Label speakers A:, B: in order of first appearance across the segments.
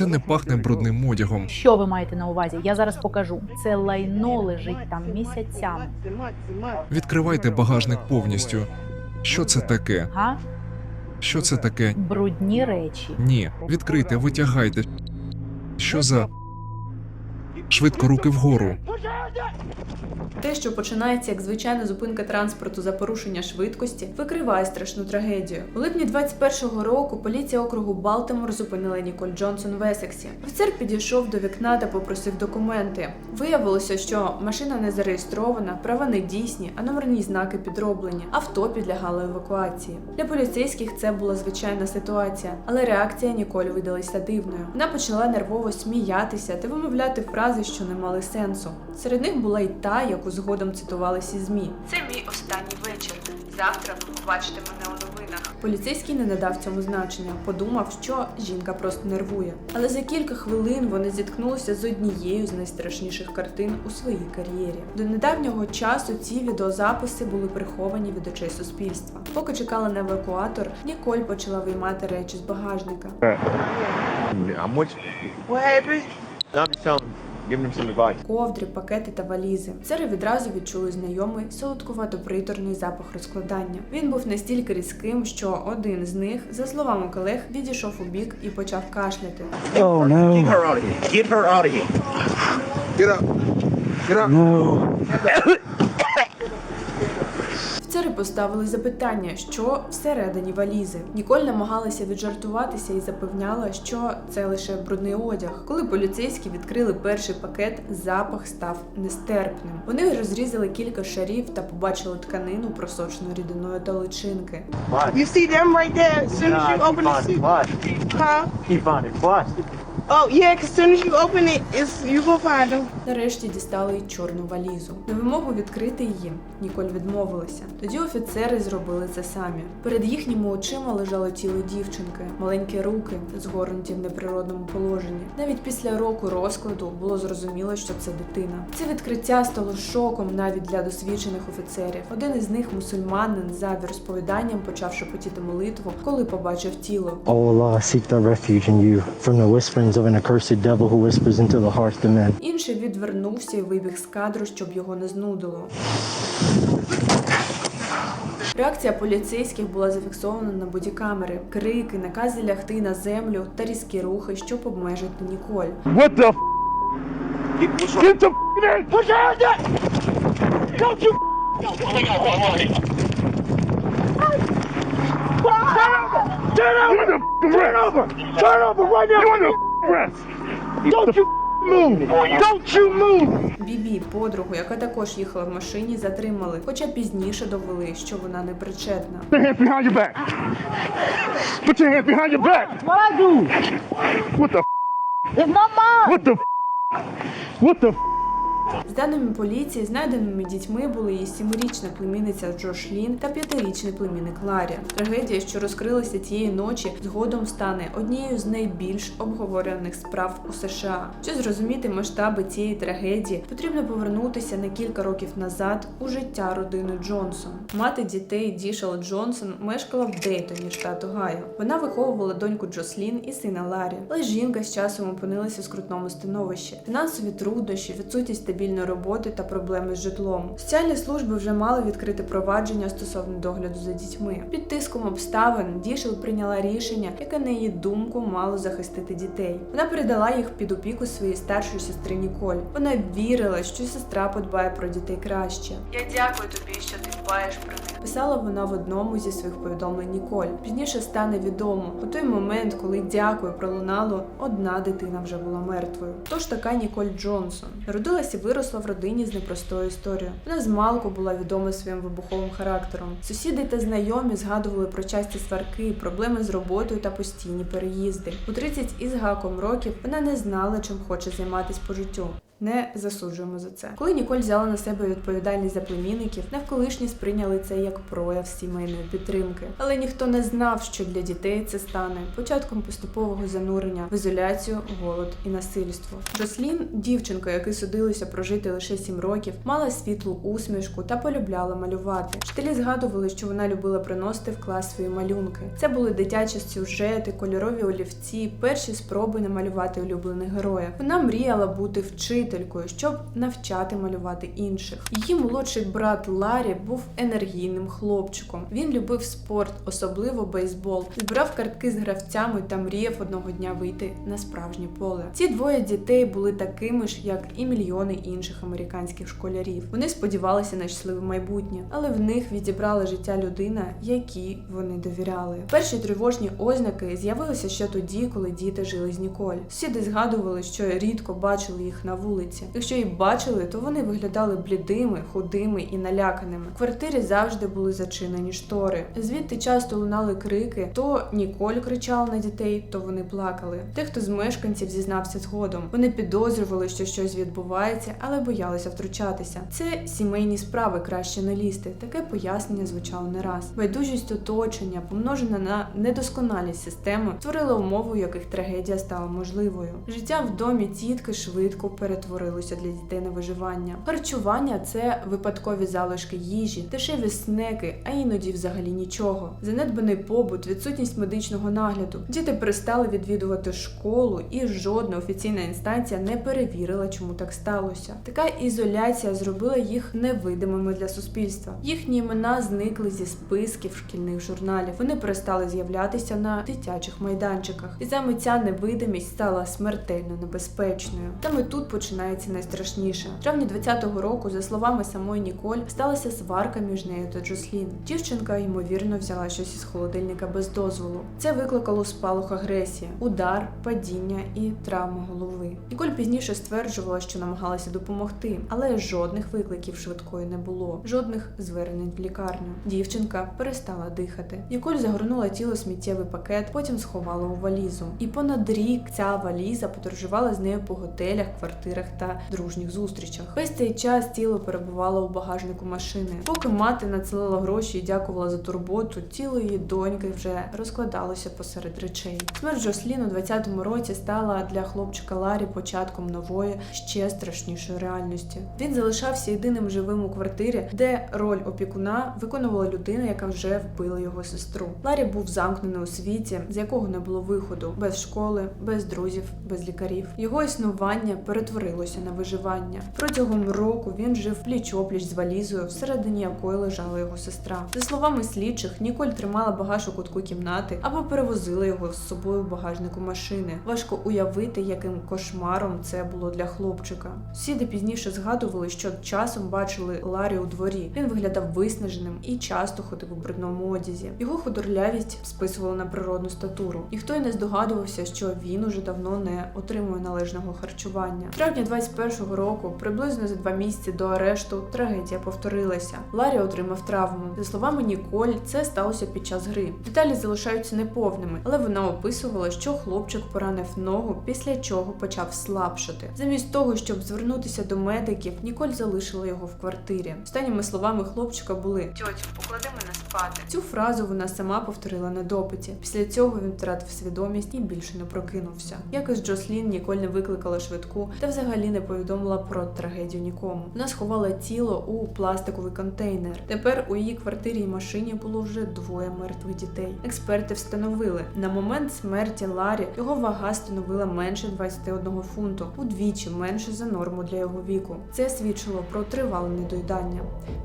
A: Це не пахне брудним одягом.
B: Що ви маєте на увазі? Я зараз покажу. Це лайно лежить там місяцями.
A: Відкривайте багажник повністю. Що це таке?
B: Га?
A: Що це таке?
B: Брудні речі.
A: Ні, відкрийте, витягайте. Що за. Швидко руки вгору.
C: Те, що починається як звичайна зупинка транспорту за порушення швидкості, викриває страшну трагедію. У липні 21-го року поліція округу Балтимор зупинила Ніколь Джонсон в Есексі. Офіцер підійшов до вікна та попросив документи. Виявилося, що машина не зареєстрована, права не дійсні, а номерні знаки підроблені. Авто підлягало евакуації. Для поліцейських це була звичайна ситуація, але реакція Ніколь видалася дивною. Вона почала нервово сміятися та вимовляти фрази, що не мали сенсу. Серед них була й та, яку згодом цитували всі змі. Це мій останній вечір. Завтра ви побачите мене у новинах. Поліцейський не надав цьому значення, подумав, що жінка просто нервує. Але за кілька хвилин вони зіткнулися з однією з найстрашніших картин у своїй кар'єрі. До недавнього часу ці відеозаписи були приховані від очей суспільства. Поки чекала на евакуатор, Ніколь почала виймати речі з багажника.
D: I'm
C: ковдри, пакети та валізи. Цери відразу відчули знайомий солодкувато-приторний запах розкладання. Він був настільки різким, що один з них, за словами колег, відійшов у бік і почав кашляти.
E: Oh no.
D: Get her out of here. Get her out of here. Get up. Get up.
E: No.
C: Офіцери поставили запитання, що всередині валізи. Ніколь намагалася віджартуватися і запевняла, що це лише брудний одяг. Коли поліцейські відкрили перший пакет, запах став нестерпним. Вони розрізали кілька шарів та побачили тканину, просочену рідиною та личинки.
F: You see them right there? As soon as you open the.
D: Watch.
F: Huh?
D: Watch.
F: Oh, yeah, as soon as you open it, it's you will find them.
C: Нарешті дістали й чорну валізу. На вимогу відкрити її Ніколь відмовилася. Тоді офіцери зробили це самі. Перед їхніми очима лежало тіло дівчинки, маленькі руки, згорнуті в неприродному положенні. Навіть після року розкладу було зрозуміло, що це дитина. Це відкриття стало шоком навіть для досвідчених офіцерів. Один із них, мусульманин, за розповіданням почав шепотіти молитву, коли побачив тіло.
E: O Allah, seek thy refuge in you from the whisperings of an accursed devil who whispers into the hearts of men.
C: Інший відвернувся і вибіг з кадру, щоб його не знудило. Реакція поліцейських була зафіксована на бодікамери. Крики, накази лягти на землю та різкі рухи, щоб обмежити Ніколь.
E: What the f?
D: Get,
E: the f in! Put your up! Don't you Turn over! Turn over! Turn over right now! Rest? Don't you move! Don't you move!
C: Бібі, подругу, яка також їхала в машині, затримали, хоча пізніше довели, що вона не причетна.
E: Put your hand behind your back. Put your hand behind your back. What I do? What the? F- it's my mom. What the? F- What the?
C: З даними поліції, знайденими дітьми були її сімирічна племінниця Джош Лін та п'ятирічний племінник Ларі. Трагедія, що розкрилася тієї ночі, згодом стане однією з найбільш обговорюваних справ у США. Щоб зрозуміти масштаби цієї трагедії, потрібно повернутися на кілька років назад у життя родини Джонсон. Мати дітей Дішел Джонсон мешкала в Дейтоні, штат Огайо. Вона виховувала доньку Джослін і сина Ларі. Але жінка з часом опинилася в скрутному становищі. Фінансові труднощі, відсутність стабільної роботи та проблеми з житлом. Соціальні служби вже мали відкрити провадження стосовно догляду за дітьми. Під тиском обставин Дішел прийняла рішення, яке на її думку мало захистити дітей. Вона передала їх під опіку своїй старшої сестри Ніколь. Вона вірила, що сестра подбає про дітей краще. Я дякую тобі, що ти дбаєш про. Писала вона в одному зі своїх повідомлень Ніколь. Пізніше стане відомо. У той момент, коли дякую пролунало, одна дитина вже була мертвою. Тож така Ніколь Джонсон народилася і виросла в родині з непростою історією. Вона з малку була відома своїм вибуховим характером. Сусіди та знайомі згадували про часті сварки, проблеми з роботою та постійні переїзди. У 30 із гаком років вона не знала, чим хоче займатися по життю. Не засуджуємо за це. Коли Ніколь взяла на себе відповідальність за племінників, навколишні сприйняли це як прояв сімейної підтримки. Але ніхто не знав, що для дітей це стане початком поступового занурення в ізоляцію, голод і насильство. Джослін, дівчинка, якій судилося прожити лише 7 років, мала світлу усмішку та полюбляла малювати. Вчителі згадували, що вона любила приносити в клас свої малюнки. Це були дитячі сюжети, кольорові олівці, перші спроби намалювати улюблених героїв. Вона мріяла бути вчителькою, щоб навчати малювати інших. Її молодший брат Ларі був енергійним хлопчиком. Він любив спорт, особливо бейсбол, збирав картки з гравцями та мріяв одного дня вийти на справжнє поле. Ці двоє дітей були такими ж, як і мільйони інших американських школярів. Вони сподівалися на щасливе майбутнє, але в них відібрала життя людина, якій вони довіряли. Перші тривожні ознаки з'явилися ще тоді, коли діти жили з Ніколь. Сусіди згадували, що рідко бачили їх на вулиці. Якщо і бачили, то вони виглядали блідими, худими і наляканими. В квартирі завжди були зачинені штори. Звідти часто лунали крики: то Ніколь кричала на дітей, то вони плакали. Дехто з мешканців зізнався згодом. Вони підозрювали, що щось відбувається, але боялися втручатися. Це сімейні справи краще не лізти. Таке пояснення звучало не раз. Байдужість оточення, помножена на недосконалість системи, створила умови, у яких трагедія стала можливою. Життя в домі тітки швидко перетворилося для дітей на виживання. Харчування це випадкові залишки їжі, дешеві снеки, а іноді взагалі нічого. Занедбаний побут, відсутність медичного нагляду. Діти перестали відвідувати школу, і жодна офіційна інстанція не перевірила, чому так сталося. Така ізоляція зробила їх невидимими для суспільства. Їхні імена зникли зі списків шкільних журналів. Вони перестали з'являтися на дитячих майданчиках. І саме ця невидимість стала смертельно небезпечною. Саме тут починається найстрашніше. Травні 20-го року, за словами самої Ніколь, сталася сварка між нею та Джослін. Дівчинка ймовірно взяла щось із холодильника без дозволу. Це викликало спалах агресії, удар, падіння і травма голови. Ніколь пізніше стверджувала, що намагалася допомогти, але жодних викликів швидкої не було, жодних звернень в лікарню. Дівчинка перестала дихати. Ніколь загорнула тіло сміттєвий пакет, потім сховала у валізу. І понад рік ця валіза подорожувала з нею по готелях, квартирах та дружніх зустрічах. Весь цей час тіло перебувало у багажнику машини. Поки мати надсилала гроші і дякувала за турботу, тіло її доньки вже розкладалося посеред речей. Смерть Джослін у 20-му році стала для хлопчика Ларі початком нової, ще страшнішої реальності. Він залишався єдиним живим у квартирі, де роль опікуна виконувала людина, яка вже вбила його сестру. Ларі був замкнений у світі, з якого не було виходу, без школи, без друзів, без лікарів. Його існування перетворилося на виживання. Протягом року він жив пліч-опліч з валізою, всередині якої лежала його сестра. За словами слідчих, Ніколь тримала багаж у кутку кімнати або перевозила його з собою в багажнику машини. Важко уявити, яким кошмаром це було для хлопчика. Сусіди пізніше згадували, що часом бачили Ларі у дворі. Він виглядав виснаженим і часто ходив у брудному одязі. Його худорлявість списувала на природну статуру. Ніхто й не здогадувався, що він уже давно не отримує належного харчування. В травні 21-го року, приблизно за два місяці до арешту, трагедія повторилася. Ларі отримав травму. За словами Ніколь, це сталося під час гри. Деталі залишаються неповними, але вона описувала, що хлопчик поранив ногу, після чого почав слабшати. Замість того, щоб звернутися до медиків, Ніколь залишила його в квартирі. Останніми словами хлопчика були Тьотю, поклади мене спати. Цю фразу вона сама повторила на допиті. Після цього він втратив свідомість і більше не прокинувся. Якось Джослін Ніколь не викликала швидку та взагалі не повідомила про трагедію нікому. Вона сховала тіло у пластиковий контейнер. Тепер у її квартирі і машині було вже двоє мертвих дітей. Експерти встановили, на момент смерті Ларі його вага становила менше 21 фунту, удвічі менше за норму для його віку. Це свідчило про тривале недоїдання.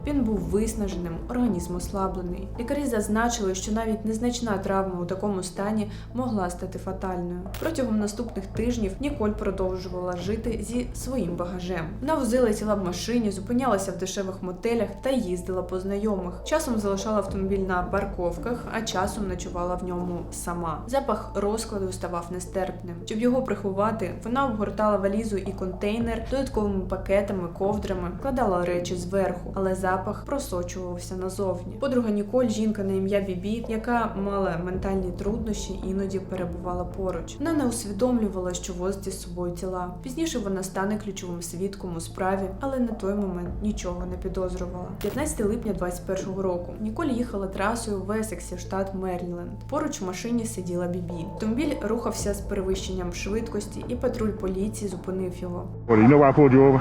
C: Він був виснаженим, організм ослаблений. Лікарі зазначили, що навіть незначна травма у такому стані могла стати фатальною. Протягом наступних тижнів Ніколь продовжувала жити зі своїм багажем. Вона возила тіла в машині, зупинялася в дешевих мотелях та їздила по знайомих. Часом залишала автомобіль на парковках, а часом ночувала в ньому сама. Запах розкладу ставав нестерпним. Щоб його приховати, вона обгортала валізу і контейнер додатковими пакетами, ковдрами, кладала речі зверху, але запах просочувався назовні. Подруга Ніколь, жінка на ім'я Бібі, яка мала ментальні труднощі, іноді перебувала поруч. Вона не усвідомлювала, що возить із собою тіла. Пізніше вона стане ключовим свідком у справі, але на той момент нічого не підозрювала. 15 липня 21-го року Ніколь їхала трасою в Есексі, штат Меріленд. Поруч в машині сиділа Бібі. Автомобіль рухався з перевищенням швидкості, і патруль поліції зупинив його.
E: You know why I pulled you over?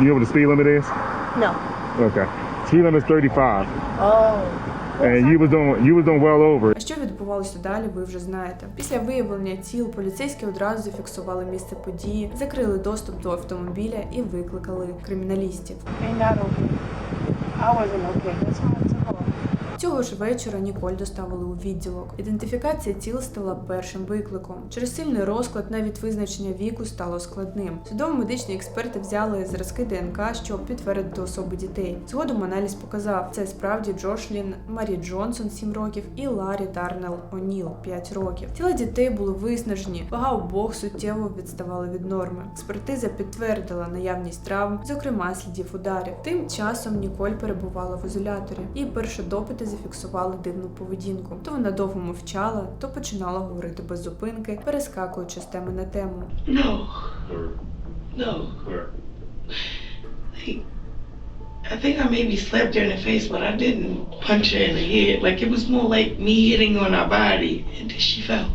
E: You know what the speed limit is?
F: No.
E: Okay. Speed limit is 35.
F: Oh.
E: And you was doing you was doing well over.
C: А що відбувалося далі, ви вже знаєте. Після виявлення тіл поліцейські одразу зафіксували місце події, закрили доступ до автомобіля і викликали криміналістів.
F: Ain't not okay. I wasn't okay. That's.
C: Цього ж вечора Ніколь доставили у відділок. Ідентифікація тіл стала першим викликом. Через сильний розклад навіть визначення віку стало складним. Судово-медичні експерти взяли зразки ДНК, щоб підтвердити особи дітей. Згодом аналіз показав, це справді Джошлін Марі Джонсон 7 років і Ларі Дарнел О'Ніл 5 років. Тіла дітей були виснажені, вага обох суттєво відставала від норми. Експертиза підтвердила наявність травм, зокрема слідів ударів. Тим часом Ніколь перебувала в ізоляторі, і перші допити зафіксували дивну поведінку. То вона довго мовчала, то починала говорити без зупинки, перескакуючи з теми на тему.
F: No. No. I think I maybe slapped her in the face, but I didn't punch her in the head. Like it was more like me hitting on her body, and then she fell.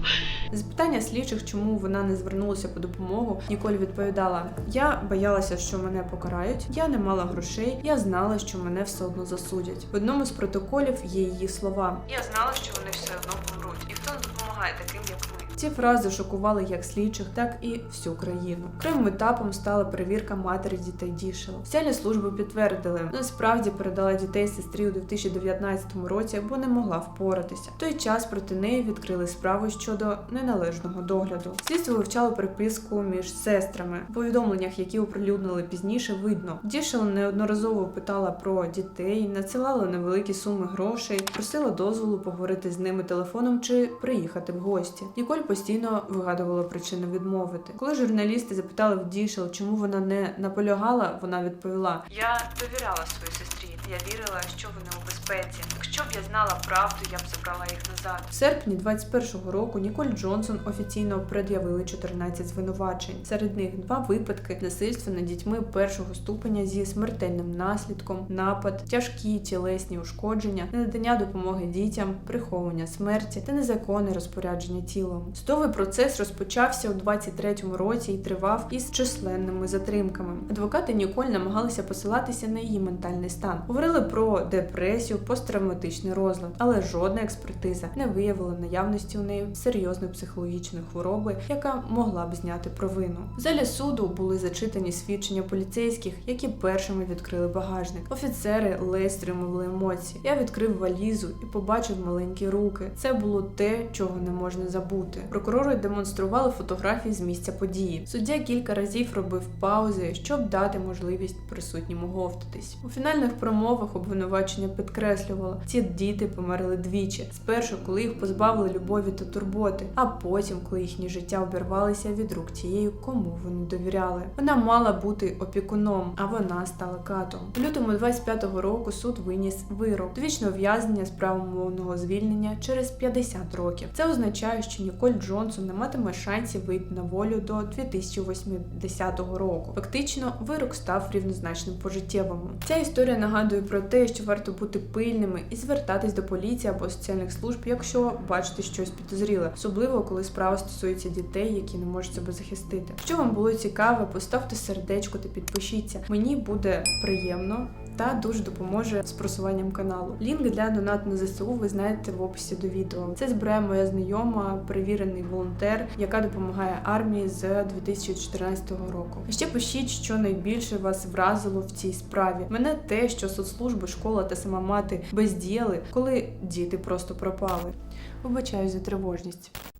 C: На запитання слідчих, чому вона не звернулася по допомогу, Ніколь відповідала: Я боялася, що мене покарають, я не мала грошей, я знала, що мене все одно засудять. В одному з протоколів є її слова: Я знала, що вони все одно помруть, і хто не допомагає таким, як. Ці фрази шокували як слідчих, так і всю країну. Окремим етапом стала перевірка матері дітей Дішела. Соціальні служби підтвердили, вона справді передала дітей сестрі у 2019 році, бо не могла впоратися. В той час проти неї відкрили справу щодо неналежного догляду. Слідство вивчало приписку між сестрами. У повідомленнях, які оприлюднили пізніше, видно, Дішел неодноразово питала про дітей, надсилала невеликі суми грошей, просила дозволу поговорити з ними телефоном чи приїхати в гості. Ніколь постійно вигадувала причину відмовити. Коли журналісти запитали в Дішел, чому вона не наполягала, вона відповіла: Я довіряла своїй сестрі. Я вірила, що вони у безпеці. Якщо б я знала правду, я б забрала їх назад. В серпні 21-го року Ніколь Джонсон офіційно пред'явили 14 звинувачень. Серед них два випадки насильства над дітьми першого ступеня зі смертельним наслідком, напад, тяжкі тілесні ушкодження, ненадання допомоги дітям, приховування смерті та незаконне розпорядження тілом. Судовий процес розпочався у 23-му році і тривав із численними затримками. Адвокати Ніколь намагалися посилатися на її ментальний стан. Говорили про депресію, посттравматичний розлад, але жодна експертиза не виявила наявності у неї серйозної психологічної хвороби, яка могла б зняти провину. В залі суду були зачитані свідчення поліцейських, які першими відкрили багажник. Офіцери ледь стримували емоції. Я відкрив валізу і побачив маленькі руки. Це було те, чого не можна забути. Прокурори демонстрували фотографії з місця події. Суддя кілька разів робив паузи, щоб дати можливість присутнім оговтатись. У фінальних промовах обвинувачення підкреслювало, ці діти померли двічі. Спершу, коли їх позбавили любові та турботи, а потім, коли їхні життя обірвалися від рук тієї, кому вони довіряли. Вона мала бути опікуном, а вона стала катом. У лютому 25-го року суд виніс вирок довічне ув'язнення з правом мовного звільнення через 50 років. Це означає, що Ніколь Джонсон не матиме шансів вийти на волю до 2080 року. Фактично, вирок став рівнозначним пожиттєвому. Ця історія нагадує про те, що варто бути пильними і звертатись до поліції або соціальних служб, якщо бачите щось підозріле, особливо коли справа стосується дітей, які не можуть себе захистити. Якщо вам було цікаво, поставте сердечко та підпишіться. Мені буде приємно. Та дуже допоможе з просуванням каналу. Лінк для донату на ЗСУ ви знайдете в описі до відео. Це збирає моя знайома, перевірений волонтер, яка допомагає армії з 2014 року. Ще пишіть, що найбільше вас вразило в цій справі. Мене те, що соцслужби, школа та сама мати бездіяли, коли діти просто пропали. Вибачаю за тривожність.